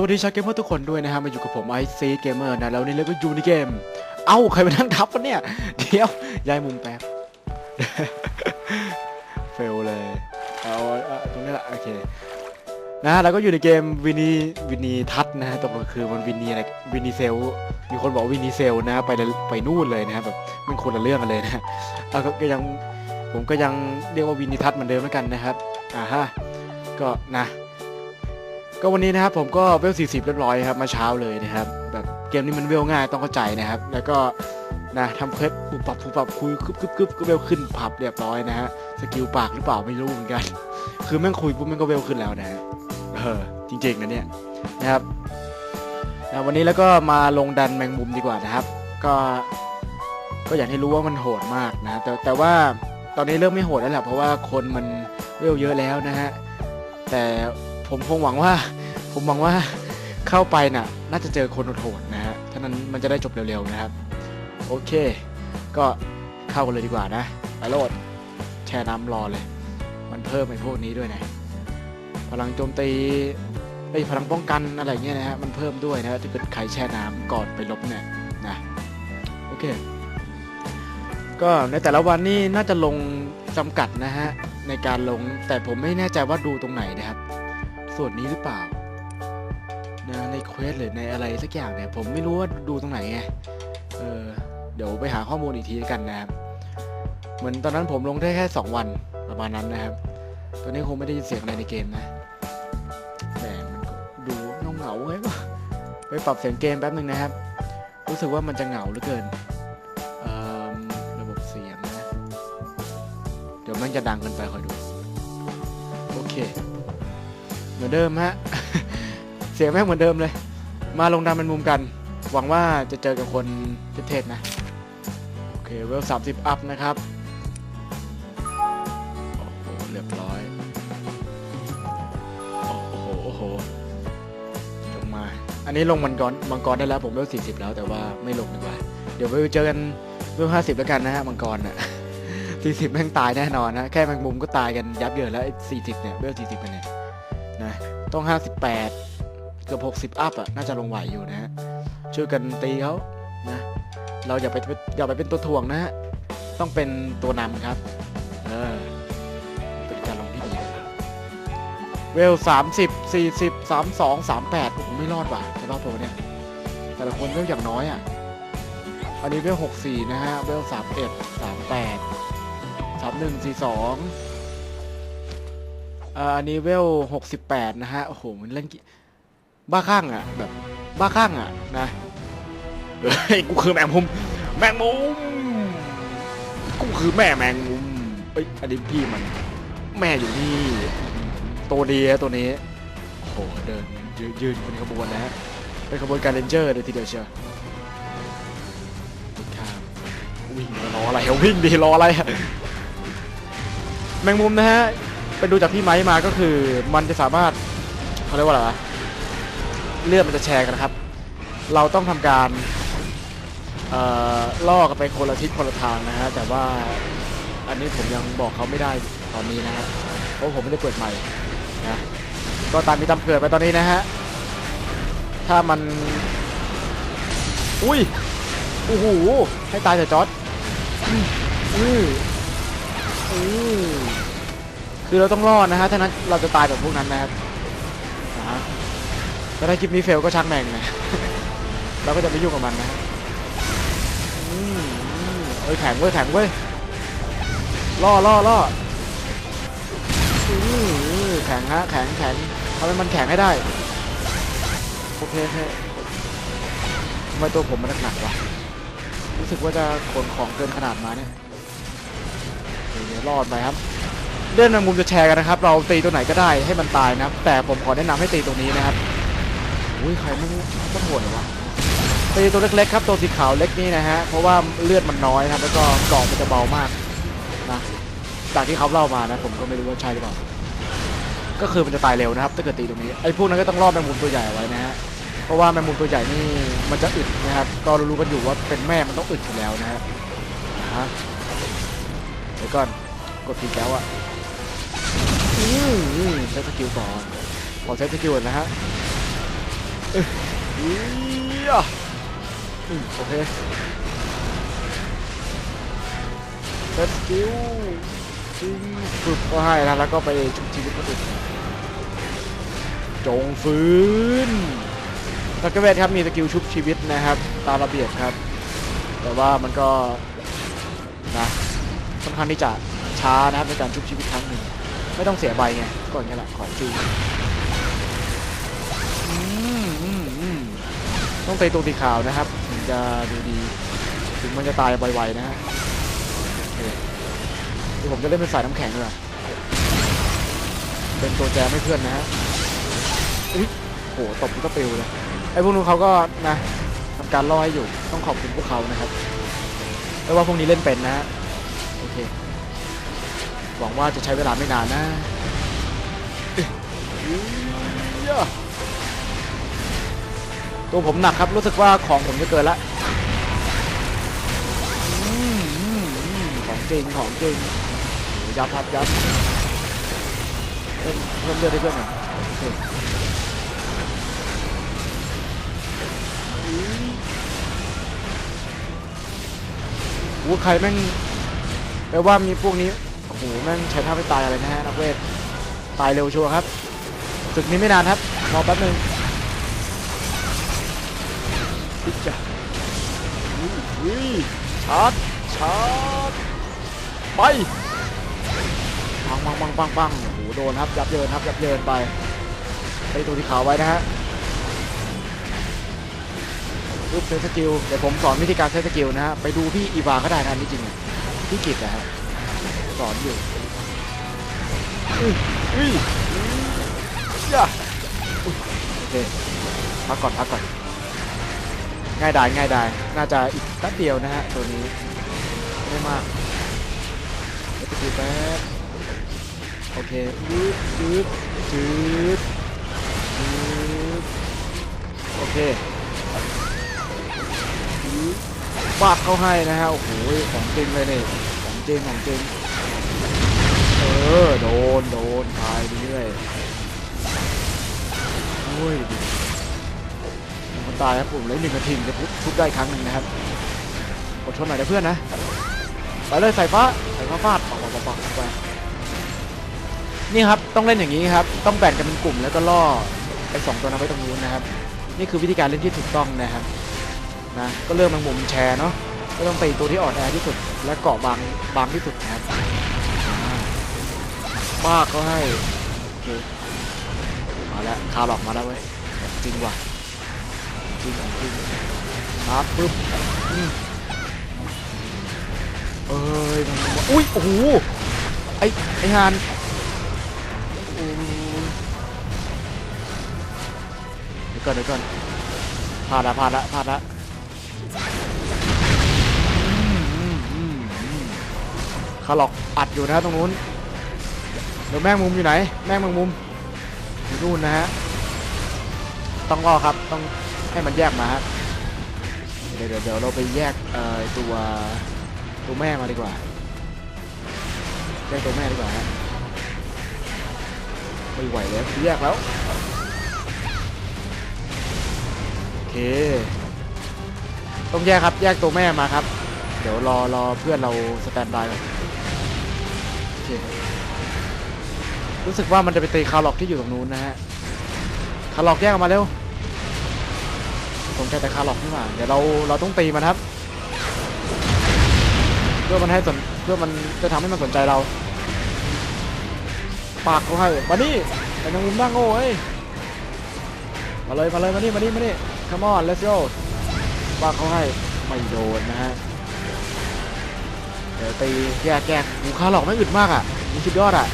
วัสดีชาวเกมเมอร์ทุกคนด้วยนะฮะมาอยู่กับผมไอซีเกมเมอร์นะแล้วนี่เราก็อยู่ในเกม เอ้า ใครมานั่งทับวะเนี่ย เดี๋ยวย้ายมุมแป๊บ เฟลเลย เอาตรงนี้แหละโอเค นะฮะเราก็อยู่ในเกมวินีวินีทัศนะฮะตกลงคือมันวินีอะไรวินีเซล มีคนบอกวินีเซลนะไปไปนู่นเลยนะฮะแบบมันคนละเรื่องกันเลยนะเอาก็ยังผมก็ยังเรียกว่าวินีทัศเหมือนเดิมแล้วกันนะครับอ่าฮะก็นะ ก็วันนี้นะครับผมก็เวล 40 เรียบร้อยครับมาเช้าเลยนะครับ แบบเกมนี้มันเวลง่ายต้องเข้าใจนะครับ แล้วก็นะทำเคล็ดปุบปับปุบปับคุยกึบกึบกึบก็เวลขึ้นผับเรียบร้อยนะฮะสกิลปากหรือเปล่าไม่รู้เหมือนกัน คือแม่งคุยปุ๊บแม่งก็เวลขึ้นแล้วนะฮะเออจริงๆนะเนี่ยนะครับนะวันนี้แล้วก็มาลงดันแมงมุมดีกว่านะครับ ก็ก็อย่างที่รู้ว่ามันโหดมากนะแต่แต่ว่าตอนนี้เริ่มไม่โหดแล้วแหละเพราะว่าคนมันเวลเยอะแล้วนะฮะแต่ ผมคงหวังว่า ผมหวังว่าเข้าไปน่ะ น่าจะเจอคนโหดนะฮะท่านั้นมันจะได้จบเร็วๆนะครับ โอเค ก็เข้ากันเลยดีกว่านะ ไปโหลดแช่น้ำรอเลย มันเพิ่มไอ้พวกนี้ด้วยนะ พลังโจมตีไอ้ยพลังป้องกันอะไรเงี้ยนะฮะ มันเพิ่มด้วยนะฮะถ้าเกิดใครแช่น้ำก่อนไปลบเนี่ยนะ โอเค ก็ในแต่ละวันนี่น่าจะลงจำกัดนะฮะในการลงแต่ผมไม่แน่ใจว่าดูตรงไหนนะครับ ส่วนนี้หรือเปล่านะในเควสหรือในอะไรสักอย่างเนี่ยผมไม่รู้ว่าดูตรงไหนไงเออเดี๋ยวไปหาข้อมูลอีกทีกันนะครับเหมือนตอนนั้นผมลงได้แค่ 2 วันประมาณนั้นนะครับ ตอนนี้คงไม่ได้ยินเสียงอะไรในเกมนะแต่มันก็ดูเหงาๆไงวะไปปรับเสียงเกมแป๊บหนึ่งนะครับ รู้สึกว่ามันจะเหงาเหลือเกินระบบเสียงนะ เดี๋ยวมันจะดังเกินไปคอยดู โอเค เหมือนเดิมฮะ เสียงแม่งเหมือนเดิมเลย มาลงดำเป็นมุมกัน หวังว่าจะเจอกับคนเทพๆนะ โอเค เวลสามสิบอัพนะครับ โอ้โห เรียบร้อย โอ้โห โอ้โห ลงมา อันนี้ลงมังกรมังกรได้แล้วผมเวลสี่สิบแล้วแต่ว่าไม่ลงดีกว่า เดี๋ยวไปเจอกันเวลห้าสิบแล้วกันนะฮะมังกรน่ะสี่สิบแม่งตายแน่นอนนะ แค่แมงมุมก็ตายกันยับเยินแล้วสี่สิบเนี่ยเวลสี่สิบเนี่ย ต้องห้าสิบแปดเกือบหกสิบอัพอะ น่าจะลงไหวอยู่นะฮะ ช่วยกันตีเขานะ เราอย่าไปอย่าไปเป็นตัวถ่วงนะฮะ ต้องเป็นตัวนำครับ เออ เป็นการลงที่ดี เวลสามสิบสี่สิบสามสองสามแปดโอ้โหไม่รอดว่ะจะรอดตัวเนี่ย แต่ละคนเวลอย่างน้อยอะ อันนี้เวลหกสี่นะฮะ เวลสามเอ็ดสามแปดสามหนึ่งสี่สองอันนี้เวลหกสิบแปดนะฮะ โอ้โห มันเล่นบ้าข้างอะ แบบบ้าข้างอะนะเฮ้ยกูคือแมงมุม แมงมุม กูคือแม่แมงมุมเอ้ยอันนี้พี่มัน แม่อยู่นี่ ตัวเดีฮะตัวนี้ โอ้โห เดินยืนยืนเป็นขบวนนะฮะ เป็นขบวนการเรนเจอร์เลยทีเดียวเชียวข้ามวิ่งรออะไรวิ่งดีรออะไรแมงมุมนะฮะ ไปดูจากพี่ไม้มาก็คือมันจะสามารถเขาเรียกว่าอะไรเลือดมันจะแชร์กันนะครับ เราต้องทำการล่อกันไปคนละทิศคนละทางนะฮะแต่ว่าอันนี้ผมยังบอกเขาไม่ได้ตอนนี้นะฮะเพราะผมไม่ได้เปิดใหม่นะก็ตามมีตามเกิดไปตอนนี้นะฮะถ้ามันอุ้ยโอ้โหให้ตายเถอะจอร์ดอืมอืออือ คือเราต้องรอดนะฮะถ้านั้นเราจะตายแบบพวกนั้นนะครับนะฮะแต่ถ้าคลิปนี้เฟลก็ชักแม่งนะเราก็จะไม่ยุ่งกับมันนะอืมอืมเอ้ยแข็งเว้ยแข็งเว้ยล่อล่อล่อแข็งฮะแข็งแข็งทำให้มันแข็งให้ได้โอเคโอเคทำไมตัวผมมันหนักวะรู้สึกว่าจะขนของเกินขนาดมาเนี่ยเดี๋ยวรอดไปครับ เล่นแมงมุมจะแชร์กันนะครับ เราตีตัวไหนก็ได้ให้มันตายนะครับ แต่ผมขอแนะนำให้ตีตรงนี้นะครับอุ้ยใครไม่ต้องโหดเหรอวะตีตัวเล็กๆครับตัวสีขาวเล็กนี่นะฮะเพราะว่าเลือดมันน้อยครับแล้วก็เกราะมันจะเบามากนะจากที่เขาเล่ามานะ ผมก็ไม่รู้ว่าใช่หรือเปล่าก็คือมันจะตายเร็วนะครับถ้าเกิดตีตรงนี้ไอ้พวกนั้นก็ต้องรอดแมงมุมตัวใหญ่ไว้นะฮะเพราะว่าแมงมุมตัวใหญ่นี่มันจะอึดนะครับ ก็รู้ๆกันอยู่ว่าเป็นแม่มันต้องอึดอยู่แล้วนะฮะอ่าฮะเดี๋ยวก่อนกดทีแล้วอะ อืมใช้สกิลก่อนขอใช้สกิลก่อนนะฮะอืมโอเคเซตสกิลจิงฝึกก็ให้นะแล้วก็ไปชุบชีวิตคนอื่นจงฟื้นสักเวทครับมีสกิลชุบชีวิตนะครับ ตามระเบียบครับ แต่ว่ามันก็นะค่อนข้างที่จะช้านะครับในการชุบชีวิตครั้งหนึ่ง ไม่ต้องเสียใบไงก็อย่างนี้แหละของจริงต้องเตะตัวสีขาวนะครับถึงจะดูดีถึงมันจะตายไวๆนะฮะโอเคเดี๋ยวผมจะเล่นเป็นสายน้ำแข็งด้วยเป็นตัวแจไม่เพื่อนนะฮะอุ้ยโหตบก็ปิวเลยไอ้พวกนู้นเขาก็นะทำการล่อให้อยู่ต้องขอบคุณพวกเขานะครับแต่ว่าพวกนี้เล่นเป็นนะฮะโอเค หวังว่าจะใช้เวลาไม่นานนะเอ๊ะเยอะตัวผมหนักครับรู้สึกว่าของผมจะเกินละอืมอืมอืมของจริงของจริงโอ้ยับครับยับเพิ่มเพิ่มเลือดให้เพื่อนหน่อยโอเคโอ้ใครแม่งแปลว่ามีพวกนี้ โอ้โหแม่งใช้ท่าไม่ตายอะไรนะฮะนักเวทตายเร็วชัวร์ครับศึกนี้ไม่นานครับรอแป๊บหนึงพิจ้ะอุ้ยอุ้ยชาร์จชาร์จไปปังปังปังปังปังโอ้โหโดนครับยับเยินครับยับเยินไปไปตัวที่ขาวไว้นะฮะรูปเซตสกิลเดี๋ยวผมสอนวิธีการเซตสกิลนะฮะไปดูพี่อีวาก็ได้นะอันนี่จริงอะพี่กิตนะฮะ สอนอยู่อุ้ยอุ้ยย่าอุ๊ยโอเคพักก่อนพักก่อน ง่ายดายง่ายดายน่าจะอีกแป๊บเดียวนะฮะตัวนี้ ไม่มากเดี๋ยวไปดูแป๊บโอเคยืดยืดยืดยืดโอเคยืดบาดเข้าให้นะฮะ โอ้โห ของจริงเลยนี่ของจริงของจริง เออ โดน โดนตายไปเรื่อยโอ้ยมันตายครับผมเลยหนึ่งนาทีจะทุบทุบได้ครั้งหนึ่งนะครับอดทนหน่อยนะเพื่อนนะ ไปเลยใส่ฟ้าใส่ฟ้าฟาดปักปักปักไป นี่ครับ ต้องเล่นอย่างนี้ครับ ต้องแบ่งกันเป็นกลุ่มแล้วก็ล่อไอ้สองตัวนั้นไว้ตรงนู้นนะครับ นี่คือวิธีการเล่นที่ถูกต้องนะครับ นะ ก็เริ่มทางมุมแชร์เนาะ ก็ต้องตีตัวที่อ่อนแอที่สุด และเกาะบางบางที่สุดนะครับ มากก็ให้โอเคมาแล้วคาร์ลอกมาแล้วเว้ยจริงว่ะจริงของจริงชาร์จปึ๊บอืมเอ้ยมันอุ้ยโอ้โหไอไอฮานโอ้ยเดี๋ยวก่อนเดี๋ยวก่อนพลาดละพลาดละพลาดละอืมอืมอืมอืมคาร์ลอกอัดอยู่นะตรงนู้น เดี๋ยวแมงมุมอยู่ไหนแมงมงมุมอยู่นู่นนะฮะ ต้องรอครับ ต้องให้มันแยกมาฮะเดี๋ยวเดี๋ยวเดี๋ยวเราไปแยกตัวตัวแม่มาดีกว่า แยกตัวแม่ดีกว่าฮะ ไม่ไหวแล้วแยกแล้ว โอเค ต้องแยกครับ แยกตัวแม่มาครับ เดี๋ยวรอรอเพื่อนเราสแตนบายก่อนโอเค รู้สึกว่ามันจะไปตีคาร์ล็อกที่อยู่ตรงนู้นนะฮะคาร์ล็อกแยกออกมาเร็วสนใจแต่คาร์ล็อกนี่หว่าเดี๋ยวเราเราต้องตีมันครับ เพื่อมันให้สนเพื่อมันจะทำให้มันสนใจเรา ปากเขาให้มานี่ไอ้นางมุมนั่งโง่เอ้ยมาเลยมาเลยมานี่มานี่มานี่ come on let's go ปากเขาให้ไม่โดนนะฮะเดี๋ยวตีแยกแยกหูคาร์ล็อกไม่อึดมากอะมันสุดยอดอะ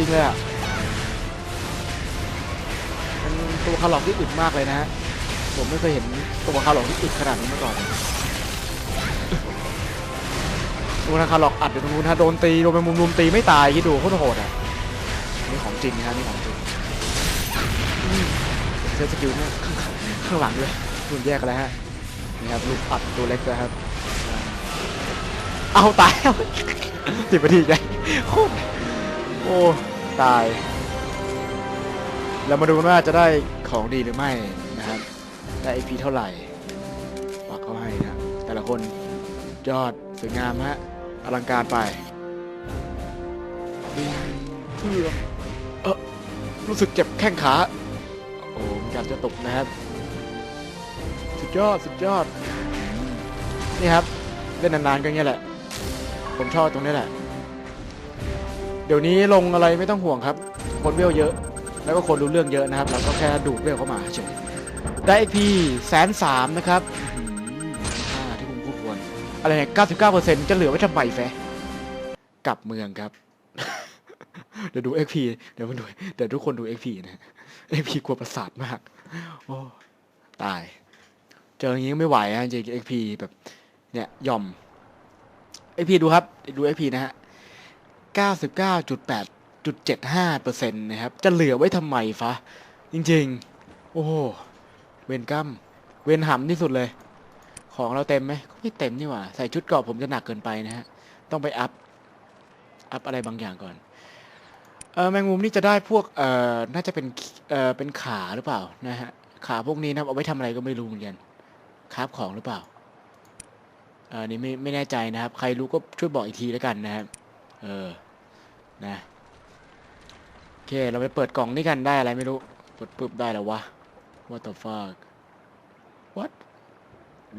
ริงเลยอะเป็นตัวคาร์ลอกที่อึดมากเลยนะฮะผมไม่เคยเห็นตัวคาร์ลอกที่อึดขนาดนี้มาก่อนตัวคาร์ลอกอัดอยู่ตรงนู้นฮะโดนตีโดนเป็นมุมรุมตีไม่ตายคิดดูโคตรโหดอะนี่ของจริงนะฮะนี่ของจริงอืมเซตสกิลเนี่ยข้างหลังด้วยคุณแยกกันแล้วฮะนี่ครับลูกอัดตัวเล็กเลยครับ เอาตายสิบนาทีไงโคตรโอ้ ตาย เรามาดูกันว่าจะได้ของดีหรือไม่นะครับ ได้ XP เท่าไหร่ฝากเขาให้นะ แต่ละคนยอดสวยงามฮะ อลังการไปบินเพื่อเออรู้สึกเจ็บแข้งขา โอ้มีการจะตกนะครับ สุดยอด สุดยอดอืมนี่ครับ เล่นนานๆก็อย่างเงี้ยแหละ ผมชอบตรงนี้แหละเดี๋ยวนี้ลงอะไรไม่ต้องห่วงครับ คนเวลเยอะ แล้วก็คนรู้เรื่องเยอะนะครับ เราก็แค่ดูดเวลเข้ามาเฉยได้ XP แสนสามนะครับที่ผมพูดควรอะไรเนี่ย99%จะเหลือไว้ทำไมแฟกลับเมืองครับ เดี๋ยวดู XP เดี๋ยวมันดูเดี๋ยวทุกคนดู XP นะ XP กพีกลัวประสาทมาก โอ้ ตาย เจออย่างนี้ไม่ไหวอะจริงๆ XP แบบ เนี่ยหย่อม XP ดูครับ ดู XP นะฮะ 99.8.75%นะครับ จะเหลือไว้ทำไมฟะ จริงๆ โอ้โห เวนกัมเวนหำที่สุดเลย ของเราเต็มไหมไม่เต็มนี่หว่า ใส่ชุดเกราะผมจะหนักเกินไปนะฮะ ต้องไปอัพ อัพอะไรบางอย่างก่อน เออแมงมุมนี่จะได้พวก เอ่อ น่าจะเป็น เอ่อ เป็นขาหรือเปล่านะฮะ ขาพวกนี้นะครับเอาไว้ทำอะไรก็ไม่รู้เหมือนกันคราฟของหรือเปล่าเออนี่ไม่ไม่แน่ใจนะครับ ใครรู้ก็ช่วยบอกอีกทีแล้วกันนะครับ เออ นะโอเค เราไปเปิดกล่องนี่กันได้อะไรไม่รู้เปิดปุ๊บได้แล้ววะ what the fuck what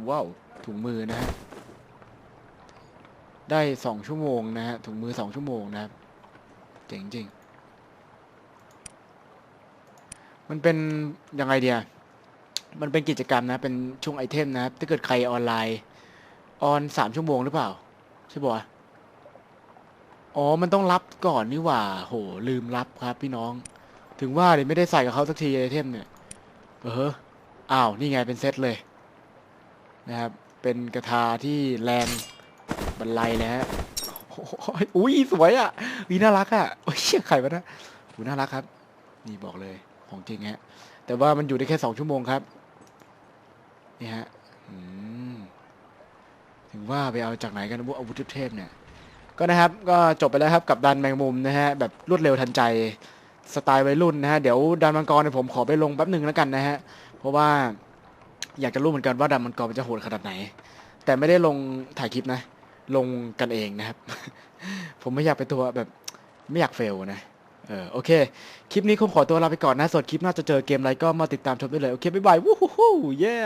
ว้าว ถุงมือนะฮะ ได้สองชั่วโมงนะฮะ ถุงมือสองชั่วโมงนะครับ เจ๋งจริง มันเป็นยังไงเดียมันเป็นกิจกรรมนะ เป็นช่วงไอเทมนะครับ ถ้าเกิดใครออนไลน์ ออนสามชั่วโมงหรือเปล่า ใช่ปะวะ อ๋อ มันต้องรับก่อนนี่หว่า โห ลืมรับครับพี่น้อง ถึงว่าเลยไม่ได้ใส่กับเขาสักทีไอเทมเนี่ย เอออ้าว นี่ไงเป็นเซตเลย นะครับ เป็นกระทาที่แรงบรรลัยแล้วอ้โหอุ้ยสวยอะวีน่ารักอะโอ้ยเชี่ยไข่วะนะหูน่ารักครับ นี่บอกเลย ของจริงฮะ แต่ว่ามันอยู่ได้แค่สองชั่วโมงครับ นี่ฮะถึงว่าไปเอาจากไหนกันพวกอาวุธเทพเนี่ย ก็นะครับก็จบไปแล้วครับกับดันแมงมุมนะฮะแบบรวดเร็วทันใจสไตล์วัยรุ่นนะฮะเดี๋ยวดันมังกรเนี่ยผมขอไปลงแป๊บหนึ่งแล้วกันนะฮะเพราะว่าอยากจะรู้เหมือนกันว่าดันมังกรมันจะโหดขนาดไหน แต่ไม่ได้ลงถ่ายคลิปนะ ลงกันเองนะครับ ผมไม่อยากไปตัวแบบไม่อยากเฟลนะเออโอเค คลิปนี้คงขอตัวลาไปก่อนนะส่วนคลิปหน้าจะเจอเกมอะไรก็มาติดตามชมได้เลย โอเค บ๊ายบาย วู้ฮู้ฮู้เย้